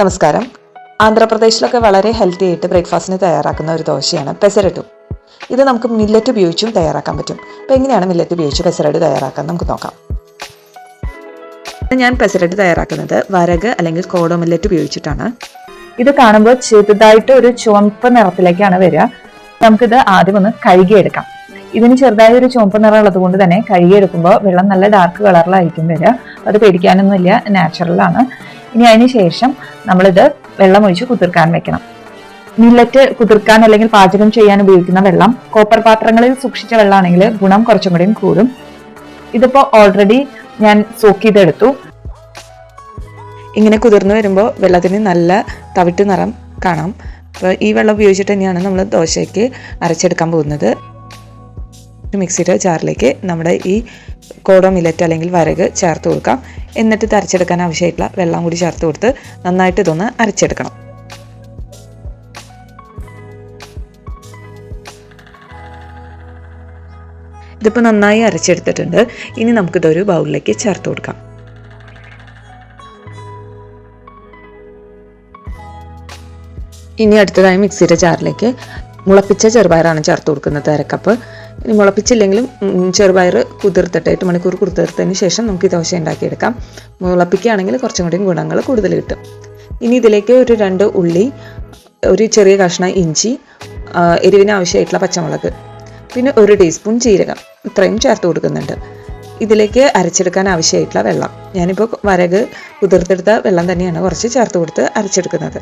നമസ്കാരം. ആന്ധ്രാപ്രദേശിലൊക്കെ വളരെ ഹെൽത്തി ആയിട്ട് ബ്രേക്ക്ഫാസ്റ്റിന് തയ്യാറാക്കുന്ന ഒരു ദോശയാണ് പെസരട്ടു. ഇത് നമുക്ക് മില്ലറ്റ് ഉപയോഗിച്ചും തയ്യാറാക്കാൻ പറ്റും. അപ്പോൾ എങ്ങനെയാണ് മില്ലറ്റ് ഉപയോഗിച്ച് പെസരട്ട് തയ്യാറാക്കാൻ നമുക്ക് നോക്കാം. ഞാൻ പെസരട്ട് തയ്യാറാക്കുന്നത് വരക് അല്ലെങ്കിൽ കോഡോ മില്ലറ്റ് ഉപയോഗിച്ചിട്ടാണ്. ഇത് കാണുമ്പോൾ ചെറുതായിട്ട് ഒരു ചുവപ്പ് നിറത്തിലേക്കാണ് വരിക. നമുക്കിത് ആദ്യം ഒന്ന് കഴുകിയെടുക്കാം. ഇതിന് ചെറുതായ ഒരു ചുവപ്പ് നിറം ഉള്ളത് കൊണ്ട് തന്നെ കഴുകിയെടുക്കുമ്പോൾ വെള്ളം നല്ല ഡാർക്ക് കളറിലായിരിക്കും വരിക. അത് പേടിക്കാനൊന്നുമില്ല നാച്ചുറലാണ് ഇനി അതിന് ശേഷം നമ്മളിത് വെള്ളമൊഴിച്ച് കുതിർക്കാൻ വെക്കണം. മില്ലറ്റ് കുതിർക്കാൻ അല്ലെങ്കിൽ പാചകം ചെയ്യാൻ ഉപയോഗിക്കുന്ന വെള്ളം കോപ്പർ പാത്രങ്ങളിൽ സൂക്ഷിച്ച വെള്ളമാണെങ്കിൽ ഗുണം കുറച്ചും കൂടിയും കൂടും. ഇതിപ്പോൾ ഓൾറെഡി ഞാൻ സോക്ക് ചെയ്തെടുത്തു. ഇങ്ങനെ കുതിർന്നു വരുമ്പോൾ വെള്ളത്തിന് നല്ല തവിട്ട് നിറം കാണാം. അപ്പോൾ ഈ വെള്ളം ഉപയോഗിച്ചിട്ട് തന്നെയാണ് നമ്മൾ ദോശയ്ക്ക് അരച്ചെടുക്കാൻ പോകുന്നത്. മിക്സിയുടെ ജാറിലേക്ക് നമ്മുടെ ഈ കോടോ മില്ലറ്റ് അല്ലെങ്കിൽ വരക് ചേർത്ത് കൊടുക്കാം. എന്നിട്ട് ഇത് അരച്ചെടുക്കാൻ ആവശ്യമായിട്ടുള്ള വെള്ളം കൂടി ചേർത്ത് കൊടുത്ത് നന്നായിട്ട് ഇതൊന്ന് അരച്ചെടുക്കണം. ഇതിപ്പോൾ നന്നായി അരച്ചെടുത്തിട്ടുണ്ട്. ഇനി നമുക്കിതൊരു ബൗളിലേക്ക് ചേർത്ത് കൊടുക്കാം. ഇനി അടുത്തതായി മിക്സിയുടെ ജാറിലേക്ക് മുളപ്പിച്ച ചെറുപയറാണ് ചേർത്ത് കൊടുക്കുന്നത് അരക്കപ്പ്. മുളപ്പിച്ചില്ലെങ്കിലും ഉം, ചെറുപയർ കുതിർത്തിട്ട് എട്ട് മണിക്കൂർ കുതിർത്തതിന് ശേഷം നമുക്ക് ഈ ദോശ ഉണ്ടാക്കിയെടുക്കാം. മുളപ്പിക്കുകയാണെങ്കിൽ കുറച്ചും കൂടി ഗുണങ്ങൾ കൂടുതൽ കിട്ടും. ഇനി ഇതിലേക്ക് ഒരു രണ്ട് ഉള്ളി ഒരു ചെറിയ കഷ്ണം ഇഞ്ചി എരിവിന് ആവശ്യമായിട്ടുള്ള പച്ചമുളക് പിന്നെ ഒരു ടീസ്പൂൺ ജീരകം ഇത്രയും ചേർത്ത് കൊടുക്കുന്നുണ്ട്. ഇതിലേക്ക് അരച്ചെടുക്കാൻ ആവശ്യമായിട്ടുള്ള വെള്ളം. ഞാനിപ്പോൾ വരക് കുതിർത്തെടുത്ത വെള്ളം തന്നെയാണ് കുറച്ച് ചേർത്ത് കൊടുത്ത് അരച്ചെടുക്കുന്നത്.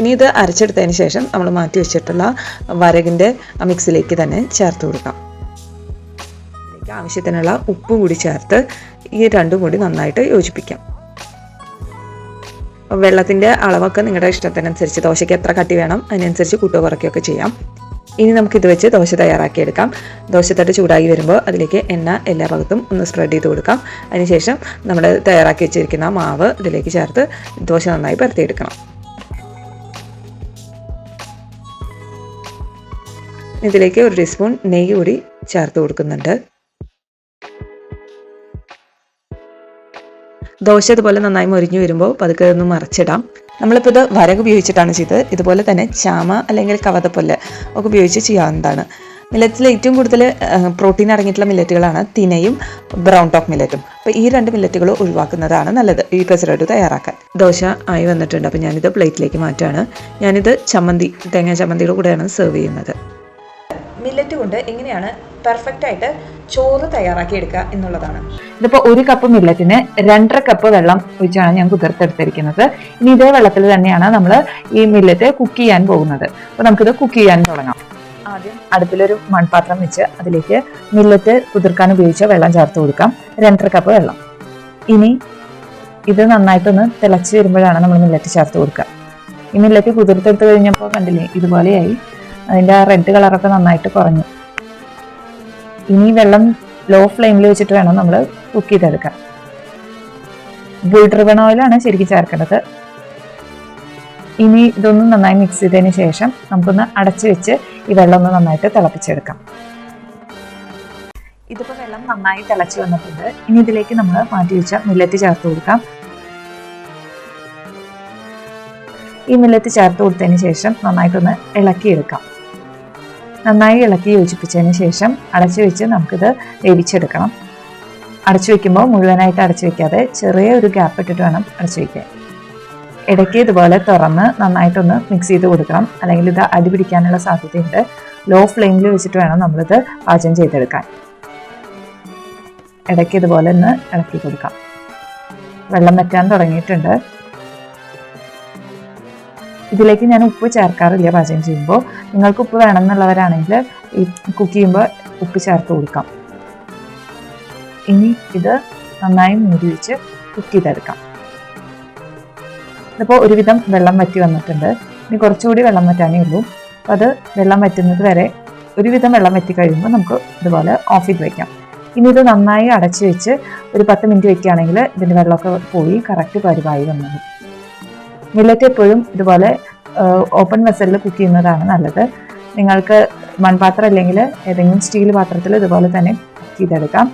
ഇനി ഇത് അരച്ചെടുത്തതിന് ശേഷം നമ്മൾ മാറ്റി വെച്ചിട്ടുള്ള വരകിന്റെ മിക്സിലേക്ക് തന്നെ ചേർത്ത് കൊടുക്കാം. ആവശ്യത്തിനുള്ള ഉപ്പ് കൂടി ചേർത്ത് ഈ രണ്ടും കൂടി നന്നായിട്ട് യോജിപ്പിക്കാം. വെള്ളത്തിന്റെ അളവൊക്കെ നിങ്ങളുടെ ഇഷ്ടത്തിനനുസരിച്ച് ദോശയ്ക്ക് എത്ര കട്ടി വേണം അതിനനുസരിച്ച് കൂട്ടോ കുറയ്ക്കുകയൊക്കെ ചെയ്യാം. ഇനി നമുക്കിത് വെച്ച് ദോശ തയ്യാറാക്കിയെടുക്കാം. ദോശത്തട്ട് ചൂടായി വരുമ്പോൾ അതിലേക്ക് എണ്ണ എല്ലാ ഭാഗത്തും ഒന്ന് സ്പ്രെഡ് ചെയ്ത് കൊടുക്കാം. അതിനുശേഷം നമ്മൾ തയ്യാറാക്കി വെച്ചിരിക്കുന്ന മാവ് ഇതിലേക്ക് ചേർത്ത് ദോശ നന്നായി പരത്തിയെടുക്കണം. ഇതിലേക്ക് ഒരു ടീസ്പൂൺ നെയ്യ് കൂടി ചേർത്ത് കൊടുക്കുന്നുണ്ട്. ദോശ ഇതുപോലെ നന്നായി മൊരിഞ്ഞു വരുമ്പോൾ പതുക്കെ ഒന്ന് മറച്ചിടാം. നമ്മളിപ്പോൾ ഇത് വരക് ഉപയോഗിച്ചിട്ടാണ് ചെയ്തത്. ഇതുപോലെ തന്നെ ചാമ അല്ലെങ്കിൽ കവതപ്പൊല്ല് ഒക്കെ ഉപയോഗിച്ച് ചെയ്യാവുന്നതാണ്. മില്ലറ്റിൽ ഏറ്റവും കൂടുതൽ പ്രോട്ടീൻ അടങ്ങിയിട്ടുള്ള മില്ലറ്റുകളാണ് തിനയും ബ്രൗൺ ടോപ്പ് മില്ലറ്റും അപ്പോൾ ഈ രണ്ട് മില്ലറ്റുകൾ ഒഴിവാക്കുന്നതാണ് നല്ലത്. ഈ പെസറോട്ട് തയ്യാറാക്കാൻ. ദോശ ആയി വന്നിട്ടുണ്ട്. അപ്പോൾ ഞാനിത് പ്ലേറ്റിലേക്ക് മാറ്റുകയാണ് ഞാനിത് ചമ്മന്തി തേങ്ങാ ചമ്മന്തിയുടെ കൂടെയാണ് സെർവ് ചെയ്യുന്നത്. മില്ലറ്റ് കൊണ്ട് എങ്ങനെയാണ് പെർഫെക്റ്റ് ആയിട്ട് ചോറ് തയ്യാറാക്കി എടുക്കുക എന്നുള്ളതാണ്. ഇതിപ്പോൾ ഒരു കപ്പ് മില്ലറ്റിന് രണ്ടര കപ്പ് വെള്ളം ഒഴിച്ചാണ് ഞാൻ കുതിർത്തെടുത്തിരിക്കുന്നത്. ഇനി ഇതേ വെള്ളത്തിൽ തന്നെയാണ് നമ്മൾ ഈ മില്ലറ്റ് കുക്ക് ചെയ്യാൻ പോകുന്നത്. അപ്പോൾ നമുക്കിത് കുക്ക് ചെയ്യാൻ തുടങ്ങാം. ആദ്യം അടുപ്പിലൊരു മൺപാത്രം വെച്ച് അതിലേക്ക് മില്ലറ്റ് കുതിർക്കാൻ ഉപയോഗിച്ച വെള്ളം ചേർത്ത് കൊടുക്കാം. രണ്ടര കപ്പ് വെള്ളം. ഇനി ഇത് നന്നായിട്ടൊന്ന് തിളച്ച് വരുമ്പോഴാണ് നമ്മൾ മില്ലറ്റ് ചേർത്ത് കൊടുക്കുക. ഈ മില്ലറ്റ് കുതിർത്തെടുത്ത് കഴിഞ്ഞപ്പോൾ കണ്ടില്ലേ ഇതുപോലെയായി. അതിന്റെ ആ റെഡ് കളറൊക്കെ നന്നായിട്ട് കുറഞ്ഞു. ഇനി വെള്ളം ലോ ഫ്ലെയിമിൽ വെച്ചിട്ട് വേണം നമ്മൾ കുക്ക് ചെയ്തെടുക്കാൻ. ഡ്രിവൺ ഓയിലാണ് ശരിക്കും ചേർക്കേണ്ടത്. ഇനി ഇതൊന്ന് നന്നായി മിക്സ് ചെയ്തതിന് ശേഷം നമുക്കൊന്ന് അടച്ചു വെച്ച് ഈ വെള്ളം ഒന്ന് നന്നായിട്ട് തിളപ്പിച്ചെടുക്കാം. ഇതിപ്പോൾ വെള്ളം നന്നായി തിളച്ച് വന്നിട്ടുണ്ട്. ഇനി ഇതിലേക്ക് നമ്മൾ മാറ്റി വെച്ച മില്ലറ്റ് ചേർത്ത് കൊടുക്കാം. ഈ മില്ലറ്റ് ചേർത്ത് കൊടുത്തതിന് ശേഷം നന്നായിട്ടൊന്ന് ഇളക്കിയെടുക്കാം. നന്നായി ഇളക്കി യോജിപ്പിച്ചതിന് ശേഷം അടച്ചു വെച്ച് നമുക്കിത് വേവിച്ചെടുക്കണം. അടച്ചു വെക്കുമ്പോൾ മുഴുവനായിട്ട് അടച്ചു വെക്കാതെ ചെറിയ ഒരു ഗ്യാപ്പ് ഇട്ടിട്ട് വേണം അടച്ചു വെക്കാൻ. ഇടയ്ക്ക് ഇതുപോലെ തുറന്ന് നന്നായിട്ടൊന്ന് മിക്സ് ചെയ്ത് കൊടുക്കണം. അല്ലെങ്കിൽ ഇത് അടി പിടിക്കാനുള്ള സാധ്യതയുണ്ട്. ലോ ഫ്ലെയിമിൽ വെച്ചിട്ട് വേണം നമ്മളിത് പാചകം ചെയ്തെടുക്കാൻ. ഇടയ്ക്ക് ഇതുപോലെ ഒന്ന് ഇളക്കി കൊടുക്കാം. വെള്ളം വറ്റാൻ തുടങ്ങിയിട്ടുണ്ട്. ഇതിലേക്ക് ഞാൻ ഉപ്പ് ചേർക്കാറില്ല പാചകം ചെയ്യുമ്പോൾ. നിങ്ങൾക്ക് ഉപ്പ് വേണമെന്നുള്ളവരാണെങ്കിൽ ഈ കുക്ക് ചെയ്യുമ്പോൾ ഉപ്പ് ചേർത്ത് കൊടുക്കാം. ഇനി ഇത് നന്നായി മൂടി വെച്ച് കുക്ക് ചെയ്തെടുക്കാം. ഇതിപ്പോൾ ഒരുവിധം വെള്ളം വറ്റി വന്നിട്ടുണ്ട്. ഇനി കുറച്ചുകൂടി വെള്ളം വറ്റാനേ ഉള്ളൂ. അപ്പോൾ അത് വെള്ളം വറ്റുന്നത് വരെ ഒരുവിധം വെള്ളം വറ്റി കഴിയുമ്പോൾ നമുക്ക് ഇതുപോലെ ഓഫ് ചെയ്ത് വയ്ക്കാം ഇനി ഇത് നന്നായി അടച്ചു വെച്ച് ഒരു പത്ത് മിനിറ്റ് വെക്കുകയാണെങ്കിൽ ഇതിന്റെ വെള്ളമൊക്കെ പോയി കറക്റ്റ് പരിവായി വന്നത്. മില്ലറ്റ് എപ്പോഴും ഇതുപോലെ ഓപ്പൺ വെസലിൽ കുക്ക് ചെയ്യുന്നതാണ് നല്ലത്. നിങ്ങൾക്ക് മൺപാത്രം അല്ലെങ്കിൽ ഏതെങ്കിലും സ്റ്റീൽ പാത്രത്തിൽ ഇതുപോലെ തന്നെ കുക്ക് ചെയ്തെടുക്കാം.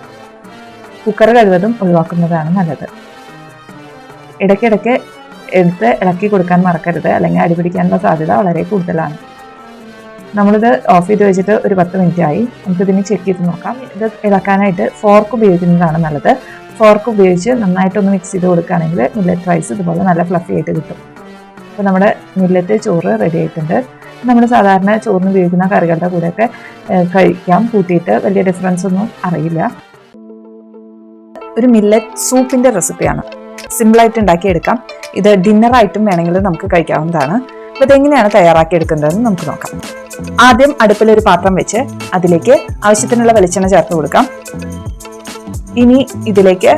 കുക്കർ കഴിവതും ഒഴിവാക്കുന്നതാണ് നല്ലത്. ഇടയ്ക്കിടയ്ക്ക് എടുത്ത് ഇളക്കി കൊടുക്കാൻ മറക്കരുത്. അല്ലെങ്കിൽ അടിപിടിക്കാനുള്ള സാധ്യത വളരെ കൂടുതലാണ്. നമ്മളിത് ഓഫ് ചെയ്ത് വെച്ചിട്ട് ഒരു പത്ത് മിനിറ്റ് ആയി. നമുക്കിതിന് ചെക്ക് ചെയ്ത് നോക്കാം. ഇത് ഇളക്കാനായിട്ട് ഫോർക്ക് ഉപയോഗിക്കുന്നതാണ് നല്ലത്. ഫോർക്ക് ഉപയോഗിച്ച് നന്നായിട്ടൊന്ന് മിക്സ് ചെയ്ത് കൊടുക്കുകയാണെങ്കിൽ മില്ലറ്റ് റൈസ് ഇതുപോലെ നല്ല ഫ്ലഫി ആയിട്ട് കിട്ടും. അപ്പോൾ നമ്മുടെ മില്ലറ്റ് ചോറ് റെഡി ആയിട്ടുണ്ട്. നമ്മൾ സാധാരണ ചോറിന് ഉപയോഗിക്കുന്ന കറികളുടെ കൂടെയൊക്കെ കഴിക്കാം. കൂട്ടിയിട്ട് വലിയ ഡിഫറൻസ് ഒന്നും അറിയില്ല. ഒരു മില്ലറ്റ് സൂപ്പിന്റെ റെസിപ്പിയാണ് സിമ്പിളായിട്ട് ഉണ്ടാക്കിയെടുക്കാം. ഇത് ഡിന്നറായിട്ടും വേണമെങ്കിൽ നമുക്ക് കഴിക്കാവുന്നതാണ്. അപ്പോൾ ഇതെങ്ങനെയാണ് തയ്യാറാക്കിയെടുക്കേണ്ടതെന്ന് നമുക്ക് നോക്കാം. ആദ്യം അടുപ്പിലൊരു പാത്രം വെച്ച് അതിലേക്ക് ആവശ്യത്തിനുള്ള വെളിച്ചെണ്ണ ചേർത്ത് കൊടുക്കാം. ഇനി ഇതിലേക്ക്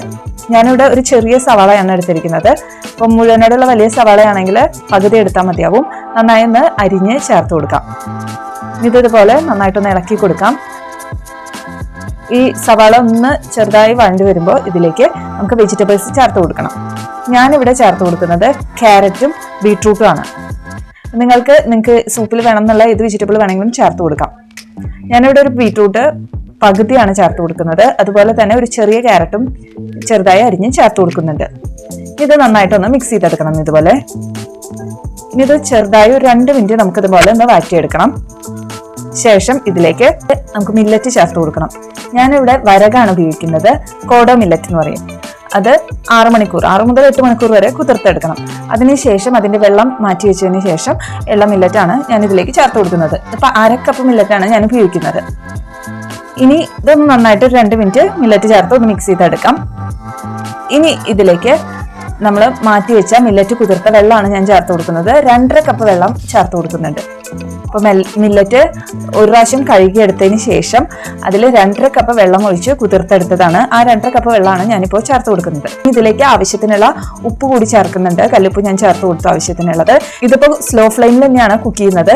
ഞാനിവിടെ ഒരു ചെറിയ സവാളയാണ് എടുത്തിരിക്കുന്നത്. അപ്പം മുഴുവനോടുള്ള വലിയ സവാളയാണെങ്കിൽ പകുതി എടുത്താൽ മതിയാവും. നന്നായി ഒന്ന് അരിഞ്ഞ് ചേർത്ത് കൊടുക്കാം. ഇത് ഇതുപോലെ നന്നായിട്ടൊന്ന് ഇളക്കി കൊടുക്കാം. ഈ സവാള ഒന്ന് ചെറുതായി വഴണ്ടി വരുമ്പോൾ ഇതിലേക്ക് നമുക്ക് വെജിറ്റബിൾസ് ചേർത്ത് കൊടുക്കണം. ഞാനിവിടെ ചേർത്ത് കൊടുക്കുന്നത് ക്യാരറ്റും ബീട്രൂട്ടും ആണ് നിങ്ങൾക്ക് നിങ്ങൾക്ക് സൂപ്പിൽ വേണം എന്നുള്ള ഏത് വെജിറ്റബിൾ വേണമെങ്കിലും ചേർത്ത് കൊടുക്കാം. ഞാനിവിടെ ഒരു ബീട്രൂട്ട് പകുതിയാണ് ചേർത്ത് കൊടുക്കുന്നത്. അതുപോലെ തന്നെ ഒരു ചെറിയ ക്യാരറ്റും ചെറുതായി അരിഞ്ഞ് ചേർത്ത് കൊടുക്കുന്നുണ്ട്. ഇത് നന്നായിട്ടൊന്ന് മിക്സ് ചെയ്തെടുക്കണം ഇതുപോലെ. ഇനി ഇത് ചെറുതായി ഒരു രണ്ട് മിനിറ്റ് നമുക്ക് ഇതുപോലെ ഒന്ന് വാറ്റിയെടുക്കണം ശേഷം ഇതിലേക്ക് നമുക്ക് മില്ലറ്റ് ചേർത്ത് കൊടുക്കണം. ഞാനിവിടെ വരകാണ് ഉപയോഗിക്കുന്നത്. കോഡോ മില്ലറ്റ് എന്ന് പറയും. അത് ആറ് മണിക്കൂർ ആറ് മുതൽ എട്ട് മണിക്കൂർ വരെ കുതിർത്തെടുക്കണം. അതിനുശേഷം അതിന്റെ വെള്ളം മാറ്റി വെച്ചതിന് ശേഷം ഉള്ള മില്ലറ്റാണ് ഞാൻ ഇതിലേക്ക് ചേർത്ത് കൊടുക്കുന്നത്. ഇപ്പം അര കപ്പ് മില്ലറ്റാണ് ഞാൻ ഉപയോഗിക്കുന്നത്. ഇനി ഇതൊന്ന് നന്നായിട്ട് രണ്ട് മിനിറ്റ് മില്ലറ്റ് ചേർത്ത് ഒന്ന് മിക്സ് ചെയ്തെടുക്കാം. ഇനി ഇതിലേക്ക് നമ്മൾ മാറ്റി വെച്ച മില്ലറ്റ് കുതിർത്ത വെള്ളമാണ് ഞാൻ ചേർത്ത് കൊടുക്കുന്നത്. രണ്ടര കപ്പ് വെള്ളം ചേർത്ത് കൊടുക്കുന്നുണ്ട്. അപ്പോൾ മില്ലറ്റ് ഒരു പ്രാവശ്യം കഴുകിയെടുത്തതിന് ശേഷം അതിൽ രണ്ടര കപ്പ് വെള്ളം ഒഴിച്ച് കുതിർത്തെടുത്തതാണ്. ആ രണ്ടര കപ്പ് വെള്ളമാണ് ഞാനിപ്പോൾ ചേർത്ത് കൊടുക്കുന്നത്. ഇതിലേക്ക് ആവശ്യത്തിനുള്ള ഉപ്പ് കൂടി ചേർക്കുന്നുണ്ട്. കല്ലുപ്പ് ഞാൻ ചേർത്ത് കൊടുത്തു ആവശ്യത്തിനുള്ളത്. ഇതിപ്പോൾ സ്ലോ ഫ്ലെയിമിൽ തന്നെയാണ് കുക്ക് ചെയ്യുന്നത്.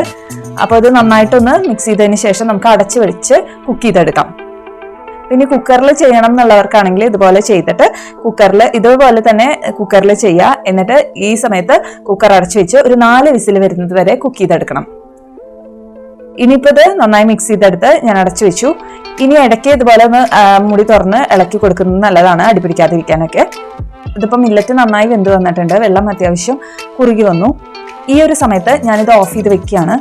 അപ്പോൾ ഇത് നന്നായിട്ടൊന്ന് മിക്സ് ചെയ്തതിന് ശേഷം നമുക്ക് അടച്ചു വെച്ച് കുക്ക് ചെയ്തെടുക്കാം. പിന്നെ കുക്കറിൽ ചെയ്യണം എന്നുള്ളവർക്കാണെങ്കിൽ ഇതുപോലെ ചെയ്തിട്ട് കുക്കറിൽ ഇതുപോലെ തന്നെ കുക്കറിൽ ചെയ്യുക എന്നിട്ട് ഈ സമയത്ത് കുക്കർ അടച്ചു വെച്ച് ഒരു നാല് വിസിൽ വരുന്നത് വരെ കുക്ക് ചെയ്തെടുക്കണം. ഇനിയിപ്പോൾ ഇത് നന്നായി മിക്സ് ചെയ്തെടുത്ത് ഞാൻ അടച്ചു വെച്ചു. ഇനി ഇടയ്ക്ക് ഇതുപോലെ ഒന്ന് മുടി തുറന്ന് ഇളക്കി കൊടുക്കുന്നത് നല്ലതാണ് അടിപിടിക്കാതിരിക്കാനൊക്കെ. ഇതിപ്പോൾ മില്ലറ്റ് നന്നായി വെന്ത് വന്നിട്ടുണ്ട് വെള്ളം അത്യാവശ്യം കുറുകി വന്നു. ഈ ഒരു സമയത്ത് ഞാനിത് ഓഫ് ചെയ്ത് വെക്കുകയാണ്.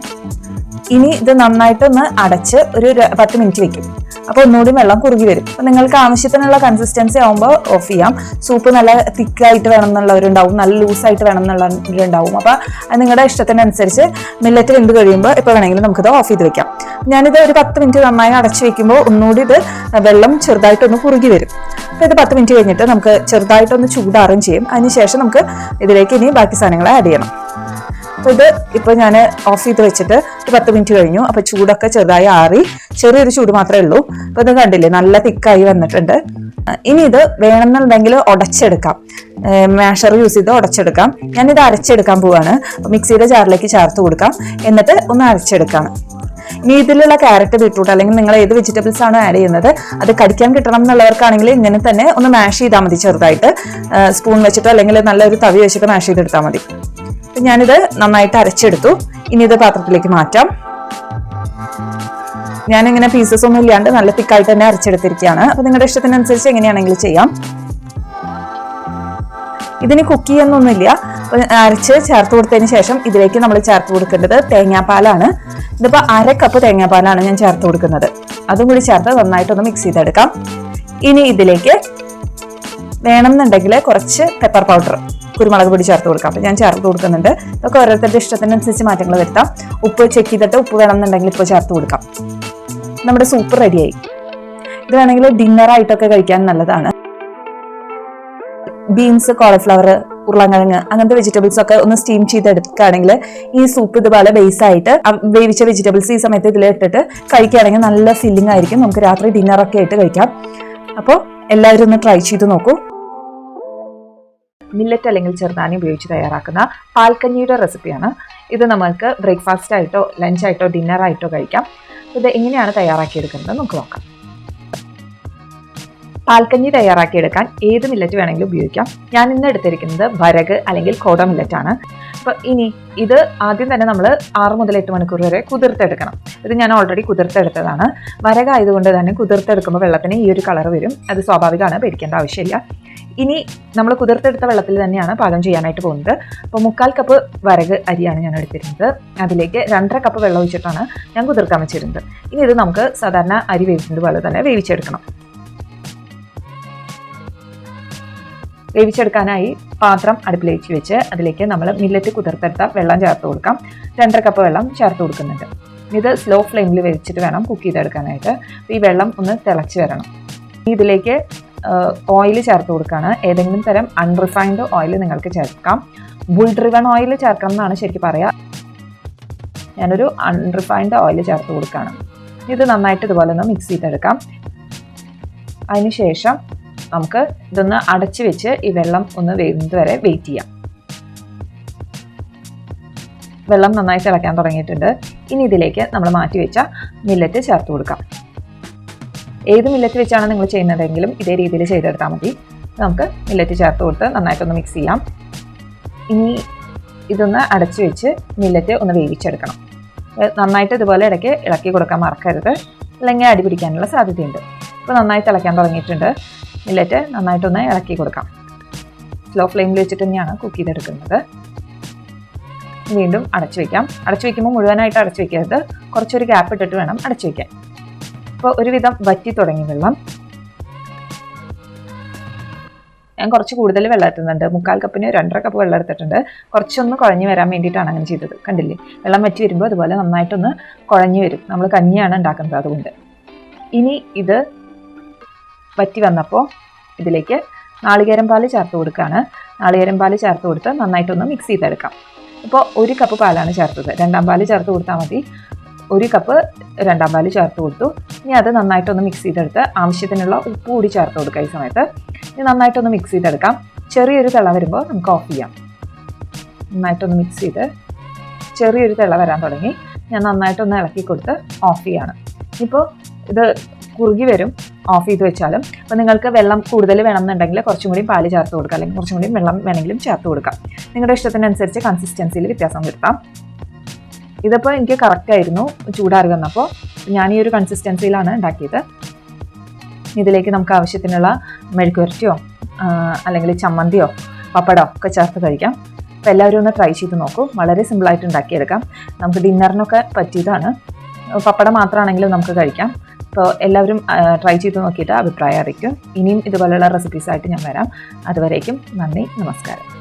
ഇനി ഇത് നന്നായിട്ടൊന്ന് അടച്ച് ഒരു പത്ത് മിനിറ്റ് വെക്കും. അപ്പോൾ ഒന്നുകൂടി വെള്ളം കുറുകി വരും. അപ്പോൾ നിങ്ങൾക്ക് ആവശ്യത്തിനുള്ള കൺസിസ്റ്റൻസി ആകുമ്പോൾ ഓഫ് ചെയ്യാം. സൂപ്പ് നല്ല തിക്കായിട്ട് വേണം എന്നുള്ളവരുണ്ടാവും നല്ല ലൂസായിട്ട് വേണം എന്നുള്ളവരുണ്ടാവും അപ്പോൾ അത് നിങ്ങളുടെ ഇഷ്ടത്തിനനുസരിച്ച് മില്ലറ്റ് വെന്ത് കഴിയുമ്പോൾ ഇപ്പോൾ വേണമെങ്കിലും നമുക്കിത് ഓഫ് ചെയ്ത് വെക്കാം. ഞാനിത് ഒരു പത്ത് മിനിറ്റ് നന്നായി അടച്ച് വെക്കുമ്പോൾ ഒന്നുകൂടി ഇത് വെള്ളം ചെറുതായിട്ടൊന്ന് കുറുകി വരും. അപ്പോൾ ഇത് പത്ത് മിനിറ്റ് കഴിഞ്ഞിട്ട് നമുക്ക് ചെറുതായിട്ടൊന്ന് ചൂടാറുകയും ചെയ്യും. അതിനുശേഷം നമുക്ക് ഇതിലേക്ക് ഇനി ബാക്കി സാധനങ്ങളെ ആഡ് ചെയ്യണം. അപ്പോൾ ഇത് ഇപ്പോൾ ഞാൻ ഓഫ് ചെയ്ത് വെച്ചിട്ട് ഒരു പത്ത് മിനിറ്റ് കഴിഞ്ഞു. അപ്പോൾ ചൂടൊക്കെ ചെറുതായി ആറി. ചെറിയൊരു ചൂട് മാത്രമേ ഉള്ളൂ. അപ്പോൾ ഇത് കണ്ടില്ലേ നല്ല തിക്കായി വന്നിട്ടുണ്ട്. ഇനി ഇത് വേണമെന്നുണ്ടെങ്കിൽ ഉടച്ചെടുക്കാം. മാഷർ യൂസ് ചെയ്ത് ഉടച്ചെടുക്കാം. ഞാനിത് അരച്ചെടുക്കാൻ പോവാണ്. മിക്സിയുടെ ജാറിലേക്ക് ചേർത്ത് കൊടുക്കാം. എന്നിട്ട് ഒന്ന് അരച്ചെടുക്കാം. ഇനി ഇതിലുള്ള ക്യാരറ്റ് ബീട്രൂട്ട് അല്ലെങ്കിൽ നിങ്ങൾ ഏത് വെജിറ്റബിൾസ് ആണ് ആഡ് ചെയ്യുന്നത് അത് കടിക്കാൻ കിട്ടണം എന്നുള്ളവർക്കാണെങ്കിൽ ഇങ്ങനെ തന്നെ ഒന്ന് മാഷ് ചെയ്താൽ മതി ചെറുതായിട്ട്. സ്പൂൺ വെച്ചിട്ടോ അല്ലെങ്കിൽ നല്ലൊരു തവി വെച്ചിട്ട് മാഷ് ചെയ്തെടുത്താൽ മതി. അപ്പൊ ഞാനിത് നന്നായിട്ട് അരച്ചെടുത്തു. ഇനി ഇത് പാത്രത്തിലേക്ക് മാറ്റാം. ഞാനിങ്ങനെ പീസസ് ഒന്നും ഇല്ലാണ്ട് നല്ല തിക്കായിട്ട് തന്നെ അരച്ചെടുത്തിരിക്കുകയാണ്. അപ്പൊ നിങ്ങളുടെ ഇഷ്ടത്തിനനുസരിച്ച് എങ്ങനെയാണെങ്കിലും ചെയ്യാം. ഇതിന് കുക്ക് ചെയ്യുന്നൊന്നുമില്ല. അരച്ച് ചേർത്ത് കൊടുത്തതിന് ശേഷം ഇതിലേക്ക് നമ്മൾ ചേർത്ത് കൊടുക്കേണ്ടത് തേങ്ങാപ്പാലാണ്. ഇതിപ്പോൾ അര കപ്പ് തേങ്ങാപ്പാലാണ് ഞാൻ ചേർത്ത് കൊടുക്കുന്നത്. അതും കൂടി ചേർത്ത് നന്നായിട്ടൊന്ന് മിക്സ് ചെയ്തെടുക്കാം. ഇനി ഇതിലേക്ക് വേണമെന്നുണ്ടെങ്കിൽ കുറച്ച് പെപ്പർ പൗഡർ കുരുമുളക് പൊടി ചേർത്ത് കൊടുക്കാം. അപ്പം ഞാൻ ചേർത്ത് കൊടുക്കുന്നുണ്ട്. ഇതൊക്കെ ഓരോരുത്തരുടെ ഇഷ്ടത്തിനനുസരിച്ച് മാറ്റങ്ങൾ വരുത്താം. ഉപ്പ് ചെക്ക് ചെയ്തിട്ട് ഉപ്പ് വേണമെന്നുണ്ടെങ്കിൽ ഇപ്പോൾ ചേർത്ത് കൊടുക്കാം. നമ്മുടെ സൂപ്പ് റെഡിയായി ഇത് വേണമെങ്കിൽ ഡിന്നറായിട്ടൊക്കെ കഴിക്കാൻ നല്ലതാണ്. ബീൻസ് കോളിഫ്ലവർ ഉരുളക്കിഴങ്ങ് അങ്ങനത്തെ വെജിറ്റബിൾസ് ഒക്കെ ഒന്ന് സ്റ്റീം ചെയ്തെടുക്കുകയാണെങ്കിൽ ഈ സൂപ്പ് ഇതുപോലെ ബേസ് ആയിട്ട് വേവിച്ച വെജിറ്റബിൾസ് ഈ സമയത്ത് ഇതിൽ ഇട്ടിട്ട് കഴിക്കുകയാണെങ്കിൽ നല്ല ഫില്ലിംഗ് ആയിരിക്കും. നമുക്ക് രാത്രി ഡിന്നറൊക്കെ ആയിട്ട് കഴിക്കാം. അപ്പോൾ എല്ലാവരും ഒന്ന് ട്രൈ ചെയ്ത് നോക്കൂ. മില്ലറ്റ് അല്ലെങ്കിൽ ചെറുതാനി ഉപയോഗിച്ച് തയ്യാറാക്കുന്ന പാൽക്കഞ്ഞിയുടെ റെസിപ്പിയാണ്. ഇത് നമുക്ക് ബ്രേക്ക്ഫാസ്റ്റ് ആയിട്ടോ ലഞ്ചായിട്ടോ ഡിന്നറായിട്ടോ കഴിക്കാം. ഇത് എങ്ങനെയാണ് തയ്യാറാക്കിയെടുക്കുന്നത് നമുക്ക് നോക്കാം. പാൽക്കഞ്ഞി തയ്യാറാക്കിയെടുക്കാൻ ഏത് മില്ലറ്റ് വേണമെങ്കിലും ഉപയോഗിക്കാം. ഞാൻ ഇന്ന് എടുത്തിരിക്കുന്നത് വരക് അല്ലെങ്കിൽ കോട മില്ലറ്റ് ആണ്. അപ്പോൾ ഇനി ഇത് ആദ്യം തന്നെ നമ്മൾ ആറ് മുതൽ എട്ട് മണിക്കൂർ വരെ കുതിർത്തെടുക്കണം. ഇത് ഞാൻ ഓൾറെഡി കുതിർത്തെടുത്തതാണ്. വരകായതുകൊണ്ട് തന്നെ കുതിർത്തെടുക്കുമ്പോൾ വെള്ളത്തിന് ഈ ഒരു കളർ വരും. അത് സ്വാഭാവികമാണ് പേടിക്കേണ്ട ആവശ്യമില്ല. ഇനി നമ്മൾ കുതിർത്തെടുത്ത വെള്ളത്തിൽ തന്നെയാണ് പാകം ചെയ്യാനായിട്ട് പോകുന്നത്. അപ്പോൾ മുക്കാൽ കപ്പ് വരക് അരിയാണ് ഞാൻ എടുത്തിരുന്നത്. അതിലേക്ക് രണ്ടര കപ്പ് വെള്ളം ഒഴിച്ചിട്ടാണ് ഞാൻ കുതിർക്കാൻ വെച്ചിരുന്നത്. ഇനി ഇത് നമുക്ക് സാധാരണ അരി വേവിക്കുന്നത് പോലെ തന്നെ വേവിച്ചെടുക്കണം. വേവിച്ചെടുക്കാനായി പാത്രം അടുപ്പിലേക്ക് വെച്ച് അതിലേക്ക് നമ്മൾ മില്ലറ്റ് കുതിർത്തെടുത്ത വെള്ളം ചേർത്ത് കൊടുക്കാം. രണ്ടര കപ്പ് വെള്ളം ചേർത്ത് കൊടുക്കുന്നുണ്ട്. ഇത് സ്ലോ ഫ്ലെയിമിൽ വെച്ചിട്ട് വേണം കുക്ക് ചെയ്തെടുക്കാനായിട്ട്. ഈ വെള്ളം ഒന്ന് തിളച്ച് വരണം. ഇതിലേക്ക് ഓയിൽ ചേർത്ത് കൊടുക്കുകയാണ് ഏതെങ്കിലും തരം അൺറിഫൈൻഡ് ഓയിൽ നിങ്ങൾക്ക് ചേർക്കാം. ബുൾ ഡ്രിവൺ ഓയിൽ ചേർക്കണം എന്നാണ് ശരിക്കും പറയുക ഞാനൊരു അൺറിഫൈൻഡ് ഓയിൽ ചേർത്ത് കൊടുക്കുകയാണ് ഇത് നന്നായിട്ട് ഇതുപോലെ ഒന്ന് മിക്സ് ചെയ്തെടുക്കാം. അതിനുശേഷം നമുക്ക് ഇതൊന്ന് അടച്ചു വെച്ച് ഈ വെള്ളം ഒന്ന് വേകുന്നത് വരെ വെയിറ്റ് ചെയ്യാം. വെള്ളം നന്നായി തിളയ്ക്കാൻ തുടങ്ങിയിട്ടുണ്ട്. ഇനി ഇതിലേക്ക് നമ്മൾ മാറ്റി വെച്ച മില്ലറ്റ് ചേർത്ത് കൊടുക്കാം. ഏത് മില്ലറ്റ് വെച്ചാണ് നിങ്ങൾ ചെയ്യുന്നതെങ്കിലും ഇതേ രീതിയിൽ ചെയ്തെടുത്താൽ മതി. നമുക്ക് മില്ലറ്റ് ചേർത്ത് കൊടുത്ത് നന്നായിട്ടൊന്ന് മിക്സ് ചെയ്യാം. ഇനി ഇതൊന്ന് അടച്ചു വെച്ച് മില്ലറ്റ് ഒന്ന് വേവിച്ചെടുക്കണം. നന്നായിട്ട് ഇതുപോലെ ഇടയ്ക്ക് ഇളക്കി കൊടുക്കാൻ മറക്കരുത്. അല്ലെങ്കിൽ അടി പിടിക്കാനുള്ള സാധ്യതയുണ്ട്. ഇപ്പോൾ നന്നായി തിളയ്ക്കാൻ തുടങ്ങിയിട്ടുണ്ട്. മില്ലറ്റ് നന്നായിട്ടൊന്ന് ഇളക്കി കൊടുക്കാം. സ്ലോ ഫ്ലെയിമിൽ വെച്ചിട്ട് തന്നെയാണ് കുക്ക് ചെയ്തെടുക്കുന്നത്. വീണ്ടും അടച്ചു വയ്ക്കാം അടച്ചു വയ്ക്കുമ്പോൾ മുഴുവനായിട്ട് അടച്ചു വയ്ക്കരുത് കുറച്ചൊരു ഗ്യാപ്പ് ഇട്ടിട്ട് വേണം അടച്ചു വയ്ക്കാൻ അപ്പോൾ ഒരുവിധം വറ്റി തുടങ്ങി വെള്ളം. ഞാൻ കുറച്ച് കൂടുതൽ വെള്ളം എത്തുന്നുണ്ട് മുക്കാൽ കപ്പിന് രണ്ടര കപ്പ് വെള്ളം എടുത്തിട്ടുണ്ട്. കുറച്ചൊന്ന് കുഴഞ്ഞു വരാൻ വേണ്ടിയിട്ടാണ് അങ്ങനെ ചെയ്തത്. കണ്ടില്ലേ? വെള്ളം വറ്റി വരുമ്പോൾ അതുപോലെ നന്നായിട്ടൊന്ന് കുഴഞ്ഞു വരും. നമ്മൾ കഞ്ഞിയാണ് ഉണ്ടാക്കുന്നത് അതുകൊണ്ട്. ഇനി ഇത് വറ്റി വന്നപ്പോൾ ഇതിലേക്ക് നാളികേരം പാൽ ചേർത്ത് കൊടുക്കുകയാണ് നാളികേരം പാൽ ചേർത്ത് കൊടുത്ത് നന്നായിട്ടൊന്ന് മിക്സ് ചെയ്തെടുക്കാം. ഇപ്പോൾ ഒരു കപ്പ് പാലാണ് ചേർത്തത്. രണ്ടാം പാൽ ചേർത്ത് കൊടുത്താൽ മതി. ഒരു കപ്പ് രണ്ടാം പാൽ ചേർത്ത് കൊടുത്തു. ഇനി അത് നന്നായിട്ടൊന്ന് മിക്സ് ചെയ്തെടുത്ത് ആവശ്യത്തിനുള്ള ഉപ്പ് കൂടി ചേർത്ത് കൊടുക്കുക ഈ സമയത്ത്. ഇനി നന്നായിട്ടൊന്ന് മിക്സ് ചെയ്തെടുക്കാം. ചെറിയൊരു തിള വരുമ്പോൾ നമുക്ക് ഓഫ് ചെയ്യാം. നന്നായിട്ടൊന്ന് മിക്സ് ചെയ്ത് ചെറിയൊരു തിള വരാൻ തുടങ്ങി. ഞാൻ നന്നായിട്ടൊന്ന് ഇളക്കി കൊടുത്ത് ഓഫ് ചെയ്യാണ്. ഇപ്പോൾ ഇത് കുറുകി വരും. ഓഫ് ചെയ്ത് വെച്ചാലും അപ്പോൾ നിങ്ങൾക്ക് വെള്ളം കൂടുതൽ വേണമെന്നുണ്ടെങ്കിൽ കുറച്ചും കൂടി പാൽ ചേർത്ത് കൊടുക്കുക അല്ലെങ്കിൽ കുറച്ചും കൂടി വെള്ളം വേണമെങ്കിലും ചേർത്ത് കൊടുക്കാം. നിങ്ങളുടെ ഇഷ്ടത്തിനനുസരിച്ച് കൺസിസ്റ്റൻസിയിൽ വ്യത്യാസം വരുത്താം. ഇതിപ്പോൾ എനിക്ക് കറക്റ്റായിരുന്നു ചൂടാറി വന്നപ്പോൾ ഞാൻ ഈ ഒരു കൺസിസ്റ്റൻസിയിലാണ് ഉണ്ടാക്കിയത്. ഇതിലേക്ക് നമുക്ക് ആവശ്യത്തിനുള്ള മെഴുക്കുരട്ടിയോ അല്ലെങ്കിൽ ചമ്മന്തിയോ പപ്പടോ ഒക്കെ ചേർത്ത് കഴിക്കാം. അപ്പോൾ എല്ലാവരും ഒന്ന് ട്രൈ ചെയ്ത് നോക്കൂ. വളരെ സിമ്പിളായിട്ട് ഉണ്ടാക്കിയെടുക്കാം. നമുക്ക് ഡിന്നറിനൊക്കെ പറ്റിയതാണ്. പപ്പടം മാത്രമാണെങ്കിലും നമുക്ക് കഴിക്കാം. അപ്പോൾ എല്ലാവരും ട്രൈ ചെയ്ത് നോക്കിയിട്ട് അഭിപ്രായം അറിയിക്കും. ഇനിയും ഇതുപോലെയുള്ള റെസിപ്പീസായിട്ട് ഞാൻ വരാം. അതുവരേക്കും നന്ദി നമസ്കാരം.